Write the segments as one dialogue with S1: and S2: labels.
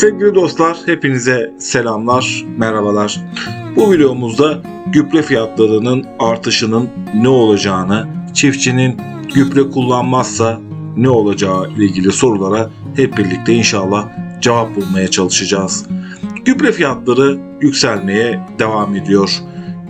S1: Sevgili dostlar, hepinize selamlar, merhabalar. Bu videomuzda gübre fiyatlarının artışının ne olacağını, çiftçinin gübre kullanmazsa ne olacağı ile ilgili sorulara hep birlikte inşallah cevap bulmaya çalışacağız. Gübre fiyatları yükselmeye devam ediyor.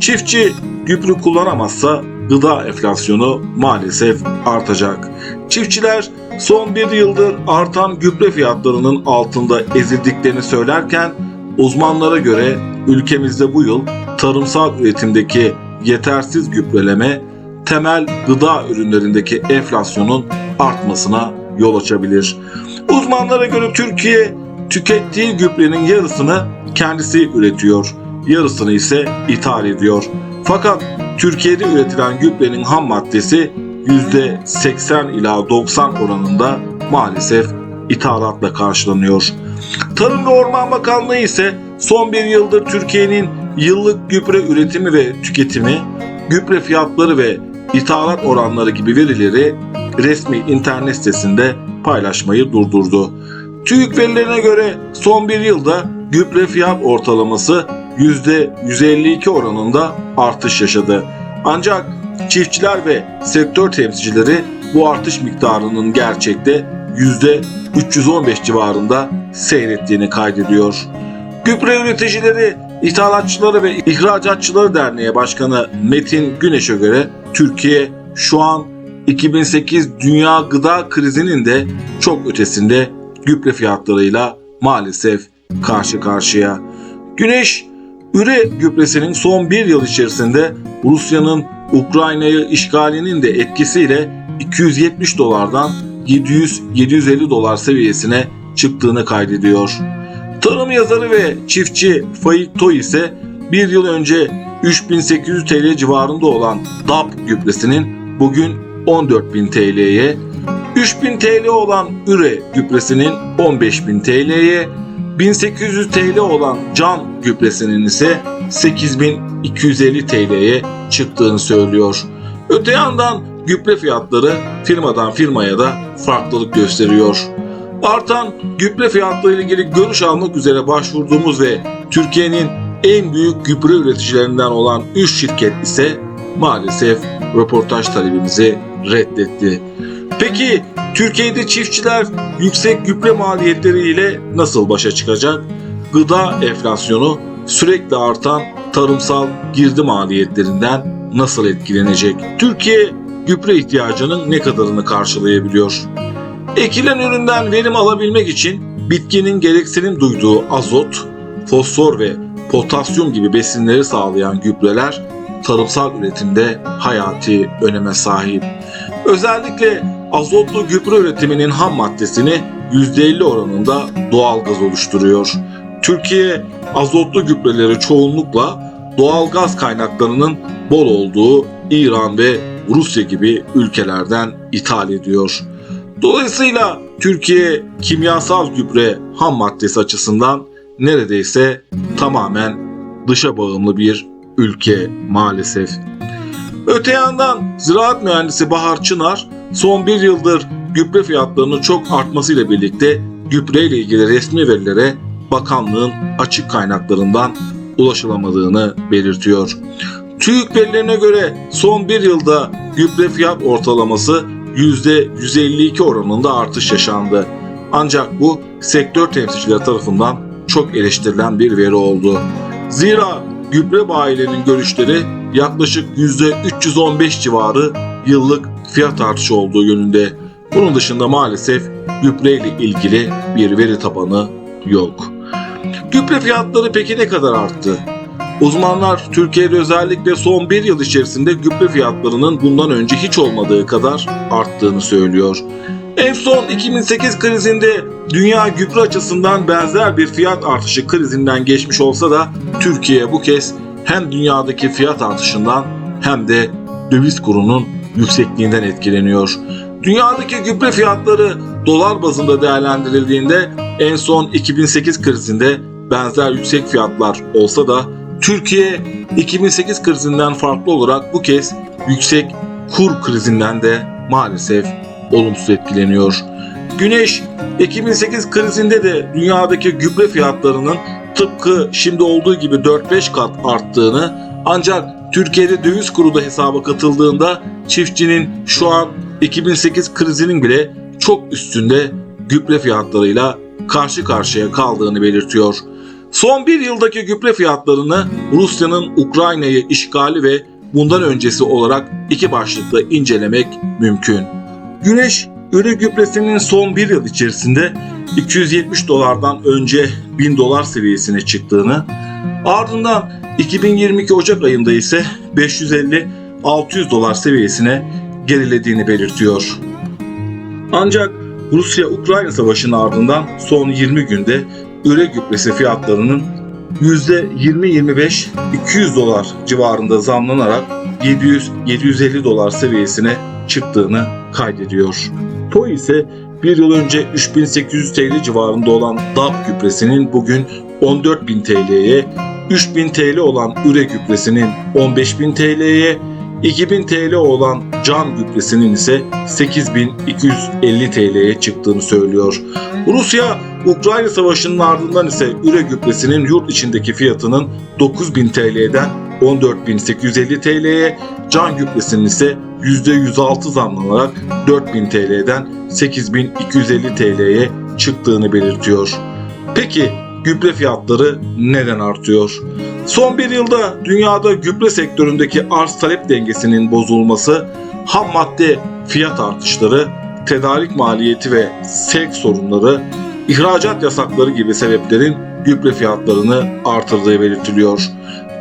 S1: Çiftçi gübre kullanamazsa gıda enflasyonu maalesef artacak. Çiftçiler son bir yıldır artan gübre fiyatlarının altında ezildiklerini söylerken uzmanlara göre ülkemizde bu yıl tarımsal üretimdeki yetersiz gübreleme temel gıda ürünlerindeki enflasyonun artmasına yol açabilir. Uzmanlara göre Türkiye tükettiği gübrenin yarısını kendisi üretiyor, yarısını ise ithal ediyor. Fakat Türkiye'de üretilen gübrenin ham maddesi %80 ila 90 oranında maalesef ithalatla karşılanıyor. Tarım ve Orman Bakanlığı ise son bir yıldır Türkiye'nin yıllık gübre üretimi ve tüketimi, gübre fiyatları ve ithalat oranları gibi verileri resmi internet sitesinde paylaşmayı durdurdu. TÜİK verilerine göre son bir yılda gübre fiyat ortalaması %152 oranında artış yaşadı. Ancak çiftçiler ve sektör temsilcileri bu artış miktarının gerçekte %315 civarında seyrettiğini kaydediyor. Gübre Üreticileri, İthalatçıları ve İhracatçıları Derneği Başkanı Metin Güneş'e göre Türkiye şu an 2008 dünya gıda krizinin de çok ötesinde gübre fiyatlarıyla maalesef karşı karşıya. Güneş, üre gübresinin son bir yıl içerisinde Rusya'nın Ukrayna'yı işgalinin de etkisiyle 270 dolardan 700-750 dolar seviyesine çıktığını kaydediyor. Tarım yazarı ve çiftçi Faik Toy ise bir yıl önce 3800 TL civarında olan DAP gübresinin bugün 14.000 TL'ye, 3000 TL olan üre gübresinin 15.000 TL'ye, 1800 TL olan can gübresinin ise 8250 TL'ye çıktığını söylüyor. Öte yandan gübre fiyatları firmadan firmaya da farklılık gösteriyor. Artan gübre fiyatları ile ilgili görüş almak üzere başvurduğumuz ve Türkiye'nin en büyük gübre üreticilerinden olan 3 şirket ise maalesef röportaj talebimizi reddetti. Peki Türkiye'de çiftçiler yüksek gübre maliyetleriyle nasıl başa çıkacak? Gıda enflasyonu sürekli artan tarımsal girdi maliyetlerinden nasıl etkilenecek? Türkiye gübre ihtiyacının ne kadarını karşılayabiliyor? Ekilen üründen verim alabilmek için bitkinin gereksinim duyduğu azot, fosfor ve potasyum gibi besinleri sağlayan gübreler tarımsal üretimde hayati öneme sahip. Özellikle azotlu gübre üretiminin ham maddesini %50 oranında doğal gaz oluşturuyor. Türkiye azotlu gübreleri çoğunlukla doğal gaz kaynaklarının bol olduğu İran ve Rusya gibi ülkelerden ithal ediyor. Dolayısıyla Türkiye kimyasal gübre ham maddesi açısından neredeyse tamamen dışa bağımlı bir ülke maalesef. Öte yandan ziraat mühendisi Bahar Çınar son bir yıldır gübre fiyatlarının çok artmasıyla birlikte gübre ile ilgili resmi verilere bakanlığın açık kaynaklarından ulaşılamadığını belirtiyor. TÜİK verilerine göre son bir yılda gübre fiyat ortalaması %152 oranında artış yaşandı. Ancak bu sektör temsilcileri tarafından çok eleştirilen bir veri oldu. Zira gübre bayilerinin görüşleri yaklaşık %315 civarı yıllık fiyat artışı olduğu yönünde. Bunun dışında maalesef gübre ile ilgili bir veri tabanı yok. Gübre fiyatları peki ne kadar arttı? Uzmanlar Türkiye'de özellikle son bir yıl içerisinde gübre fiyatlarının bundan önce hiç olmadığı kadar arttığını söylüyor. En son 2008 krizinde dünya gübre açısından benzer bir fiyat artışı krizinden geçmiş olsa da Türkiye bu kez hem dünyadaki fiyat artışından hem de döviz kurunun yüksekliğinden etkileniyor. Dünyadaki gübre fiyatları dolar bazında değerlendirildiğinde en son 2008 krizinde benzer yüksek fiyatlar olsa da Türkiye 2008 krizinden farklı olarak bu kez yüksek kur krizinden de maalesef olumsuz etkileniyor. Güneş 2008 krizinde de dünyadaki gübre fiyatlarının tıpkı şimdi olduğu gibi 4-5 kat arttığını ancak Türkiye'de döviz kuru da hesaba katıldığında çiftçinin şu an 2008 krizinin bile çok üstünde gübre fiyatlarıyla karşı karşıya kaldığını belirtiyor. Son bir yıldaki gübre fiyatlarını Rusya'nın Ukrayna'yı işgali ve bundan öncesi olarak iki başlıkla incelemek mümkün. Güneş ürün gübresinin son bir yıl içerisinde 270 dolardan önce 1000 dolar seviyesine çıktığını, ardından 2022 Ocak ayında ise 550-600 dolar seviyesine gerilediğini belirtiyor. Ancak Rusya-Ukrayna savaşının ardından son 20 günde üre gübresi fiyatlarının %20-25 200 dolar civarında zamlanarak 700-750 dolar seviyesine çıktığını kaydediyor. TOY ise bir yıl önce 3800 TL civarında olan DAP gübresinin bugün 14.000 TL'ye, 3000 TL olan üre gübresinin 15.000 TL'ye, 2000 TL olan can gübresinin ise 8250 TL'ye çıktığını söylüyor. Rusya Ukrayna Savaşı'nın ardından ise üre gübresinin yurt içindeki fiyatının 9000 TL'den 14.850 TL'ye, can gübresinin ise %106 zamlanarak 4000 TL'den 8250 TL'ye çıktığını belirtiyor. Peki gübre fiyatları neden artıyor? Son bir yılda dünyada gübre sektöründeki arz talep dengesinin bozulması, ham madde fiyat artışları, tedarik maliyeti ve sevk sorunları, ihracat yasakları gibi sebeplerin gübre fiyatlarını artırdığı belirtiliyor.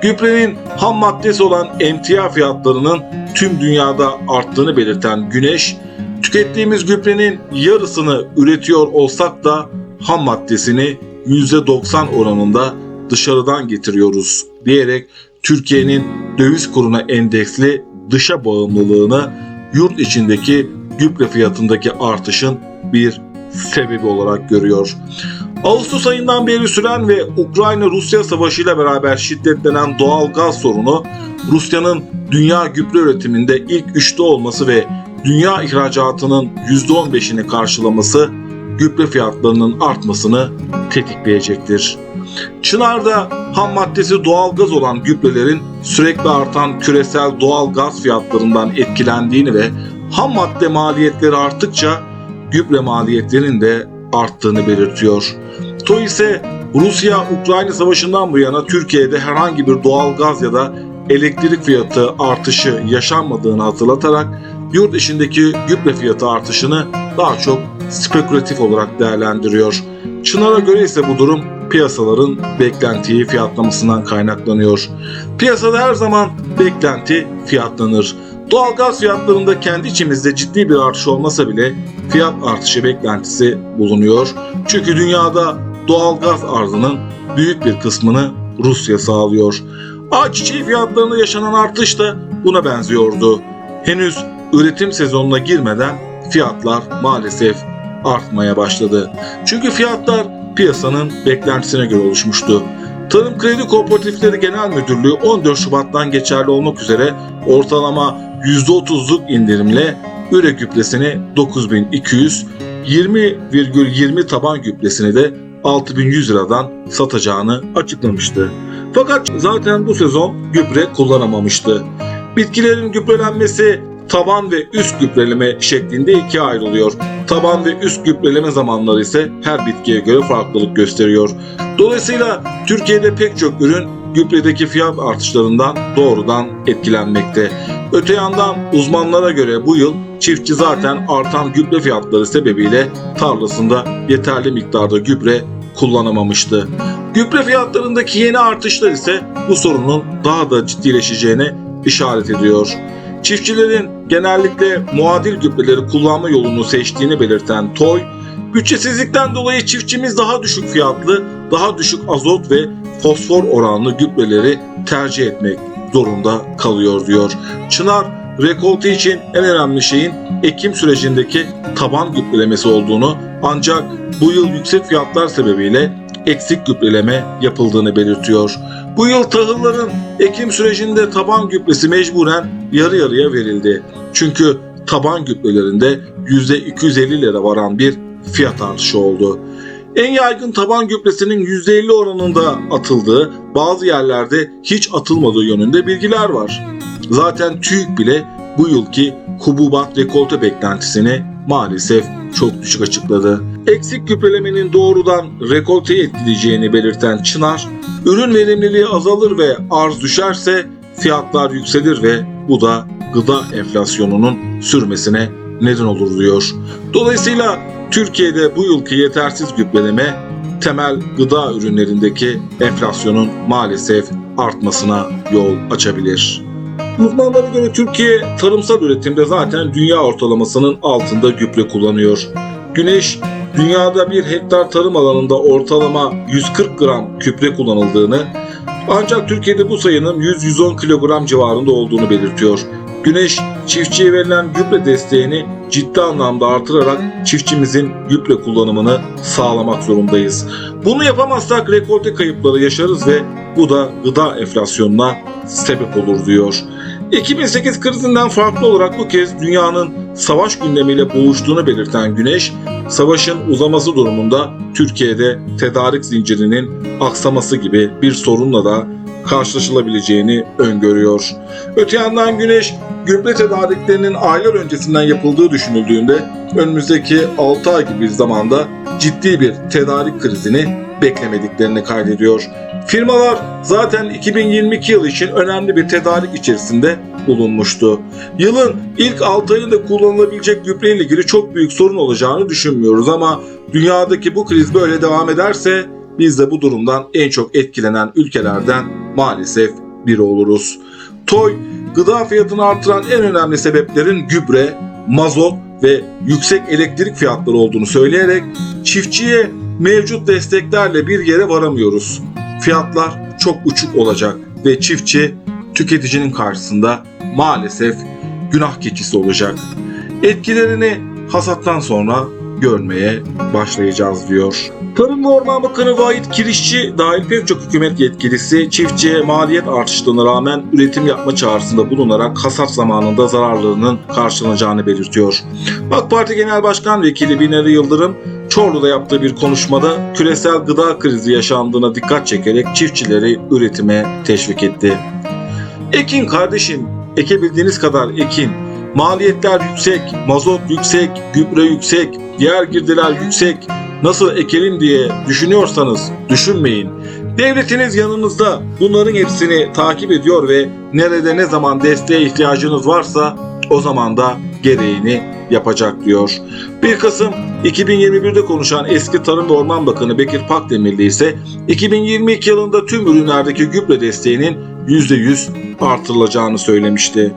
S1: Gübrenin ham maddesi olan emtia fiyatlarının tüm dünyada arttığını belirten Güneş, tükettiğimiz gübrenin yarısını üretiyor olsak da ham maddesini %90 oranında dışarıdan getiriyoruz diyerek Türkiye'nin döviz kuruna endeksli dışa bağımlılığını yurt içindeki gübre fiyatındaki artışın bir sebebi olarak görüyor. Ağustos ayından beri süren ve Ukrayna-Rusya savaşıyla beraber şiddetlenen doğal gaz sorunu Rusya'nın dünya gübre üretiminde ilk üçte olması ve dünya ihracatının %15'ini karşılaması gübre fiyatlarının artmasını tetikleyecektir. Çınar'da ham maddesi doğal gaz olan gübrelerin sürekli artan küresel doğal gaz fiyatlarından etkilendiğini ve ham madde maliyetleri arttıkça gübre maliyetlerinin de arttığını belirtiyor. TOY ise Rusya-Ukrayna savaşından bu yana Türkiye'de herhangi bir doğal gaz ya da elektrik fiyatı artışı yaşanmadığını hatırlatarak yurt içindeki gübre fiyatı artışını daha çok spekülatif olarak değerlendiriyor. Çınar'a göre ise bu durum piyasaların beklentiyi fiyatlamasından kaynaklanıyor. Piyasada her zaman beklenti fiyatlanır. Doğalgaz fiyatlarında kendi içimizde ciddi bir artış olmasa bile fiyat artışı beklentisi bulunuyor. Çünkü dünyada doğalgaz arzının büyük bir kısmını Rusya sağlıyor. Ayçiçeği fiyatlarında yaşanan artış da buna benziyordu. Henüz üretim sezonuna girmeden fiyatlar maalesef artmaya başladı. Çünkü fiyatlar piyasanın beklentisine göre oluşmuştu. Tarım Kredi Kooperatifleri Genel Müdürlüğü 14 Şubat'tan geçerli olmak üzere ortalama %30'luk indirimle üre gübresini 9200, 20,20 taban gübresini de 6100 liradan satacağını açıklamıştı. Fakat zaten bu sezon gübre kullanamamıştı. Bitkilerin gübrelenmesi taban ve üst gübreleme şeklinde ikiye ayrılıyor. Taban ve üst gübreleme zamanları ise her bitkiye göre farklılık gösteriyor. Dolayısıyla Türkiye'de pek çok ürün gübredeki fiyat artışlarından doğrudan etkilenmekte. Öte yandan uzmanlara göre bu yıl çiftçi zaten artan gübre fiyatları sebebiyle tarlasında yeterli miktarda gübre kullanamamıştı. Gübre fiyatlarındaki yeni artışlar ise bu sorunun daha da ciddileşeceğine işaret ediyor. Çiftçilerin genellikle muadil gübreleri kullanma yolunu seçtiğini belirten TOY, bütçesizlikten dolayı çiftçimiz daha düşük fiyatlı, daha düşük azot ve fosfor oranlı gübreleri tercih etmek zorunda kalıyor diyor. Çınar, rekolte için en önemli şeyin ekim sürecindeki taban gübrelemesi olduğunu ancak bu yıl yüksek fiyatlar sebebiyle eksik gübreleme yapıldığını belirtiyor. Bu yıl tahılların ekim sürecinde taban gübresi mecburen yarı yarıya verildi. Çünkü taban gübrelerinde %250 lira varan bir fiyat artışı oldu. En yaygın taban gübresinin %50 oranında atıldığı, bazı yerlerde hiç atılmadığı yönünde bilgiler var. Zaten TÜİK bile bu yılki hububat rekolte beklentisini maalesef çok düşük açıkladı. Eksik gübrelemenin doğrudan rekolteyi etkileyeceğini belirten Çınar, ürün verimliliği azalır ve arz düşerse fiyatlar yükselir ve bu da gıda enflasyonunun sürmesine neden olur diyor. Dolayısıyla Türkiye'de bu yılki yetersiz gübreleme temel gıda ürünlerindeki enflasyonun maalesef artmasına yol açabilir. Uzmanlara göre Türkiye tarımsal üretimde zaten dünya ortalamasının altında gübre kullanıyor. Güneş dünyada bir hektar tarım alanında ortalama 140 gram gübre kullanıldığını ancak Türkiye'de bu sayının 100-110 kilogram civarında olduğunu belirtiyor. Güneş çiftçiye verilen gübre desteğini ciddi anlamda artırarak çiftçimizin gübre kullanımını sağlamak zorundayız. Bunu yapamazsak rekolte kayıpları yaşarız ve bu da gıda enflasyonuna sebep olur diyor. 2008 krizinden farklı olarak bu kez dünyanın savaş gündemiyle boğuştuğunu belirten Güneş, savaşın uzaması durumunda Türkiye'de tedarik zincirinin aksaması gibi bir sorunla da karşılaşılabileceğini öngörüyor. Öte yandan Güneş, gübre tedariklerinin aylar öncesinden yapıldığı düşünüldüğünde önümüzdeki 6 ay gibi bir zamanda ciddi bir tedarik krizini beklemediklerini kaydediyor. Firmalar zaten 2022 yılı için önemli bir tedarik içerisinde bulunmuştu. Yılın ilk 6 ayında kullanılabilecek gübre ile ilgili çok büyük sorun olacağını düşünmüyoruz ama dünyadaki bu kriz böyle devam ederse biz de bu durumdan en çok etkilenen ülkelerden maalesef biri oluruz. TOY, gıda fiyatını artıran en önemli sebeplerin gübre, mazot ve yüksek elektrik fiyatları olduğunu söyleyerek çiftçiye mevcut desteklerle bir yere varamıyoruz. Fiyatlar çok uçuk olacak ve çiftçi tüketicinin karşısında maalesef günah keçisi olacak. Etkilerini hasattan sonra görmeye başlayacağız diyor. Tarım ve Orman Bakanı Vahit Kirişçi dahil pek çok hükümet yetkilisi çiftçiye maliyet artışlarına rağmen üretim yapma çağrısında bulunarak hasat zamanında zararlarının karşılanacağını belirtiyor. AK Parti Genel Başkan Vekili Binali Yıldırım Çorlu'da yaptığı bir konuşmada küresel gıda krizi yaşandığına dikkat çekerek çiftçileri üretime teşvik etti. Ekin kardeşim, ekebildiğiniz kadar ekin. Maliyetler yüksek, mazot yüksek, gübre yüksek, diğer girdiler yüksek. Nasıl ekelim diye düşünüyorsanız düşünmeyin. Devletiniz yanınızda bunların hepsini takip ediyor ve nerede ne zaman desteğe ihtiyacınız varsa o zaman da gereğini yapacak diyor. 1 Kasım 2021'de konuşan eski Tarım ve Orman Bakanı Bekir Pakdemirli ise 2022 yılında tüm ürünlerdeki gübre desteğinin %100 artırılacağını söylemişti.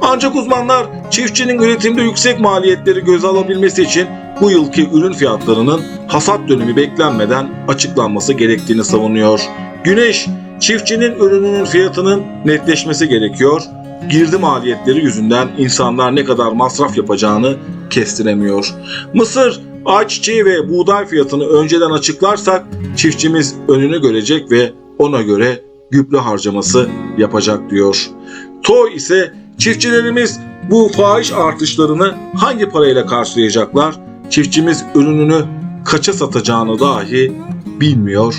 S1: Ancak uzmanlar çiftçinin üretimde yüksek maliyetleri göze alabilmesi için bu yılki ürün fiyatlarının hasat dönemi beklenmeden açıklanması gerektiğini savunuyor. Güneş, çiftçinin ürününün fiyatının netleşmesi gerekiyor. Girdi maliyetleri yüzünden insanlar ne kadar masraf yapacağını kestiremiyor. Mısır, ayçiçeği ve buğday fiyatını önceden açıklarsak çiftçimiz önünü görecek ve ona göre gübre harcaması yapacak diyor. TOY ise çiftçilerimiz bu fahiş artışlarını hangi parayla karşılayacaklar? Çiftçimiz ürününü kaça satacağını dahi bilmiyor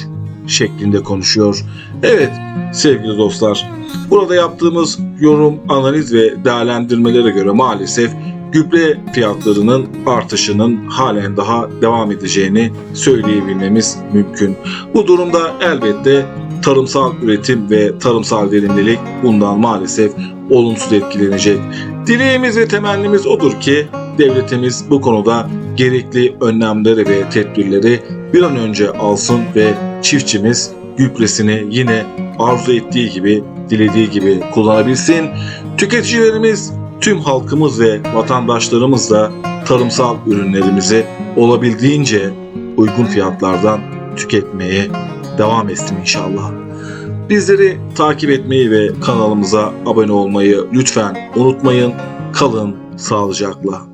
S1: şeklinde konuşuyor. Evet sevgili dostlar burada yaptığımız yorum, analiz ve değerlendirmelere göre maalesef gübre fiyatlarının artışının halen daha devam edeceğini söyleyebilmemiz mümkün. Bu durumda elbette tarımsal üretim ve tarımsal verimlilik bundan maalesef olumsuz etkilenecek. Dileğimiz ve temennimiz odur ki devletimiz bu konuda gerekli önlemleri ve tedbirleri bir an önce alsın ve çiftçimiz gübresini yine arzu ettiği gibi, dilediği gibi kullanabilsin. Tüketicilerimiz, tüm halkımız ve vatandaşlarımız da tarımsal ürünlerimizi olabildiğince uygun fiyatlardan tüketmeye devam etsin inşallah. Bizleri takip etmeyi ve kanalımıza abone olmayı lütfen unutmayın. Kalın sağlıcakla.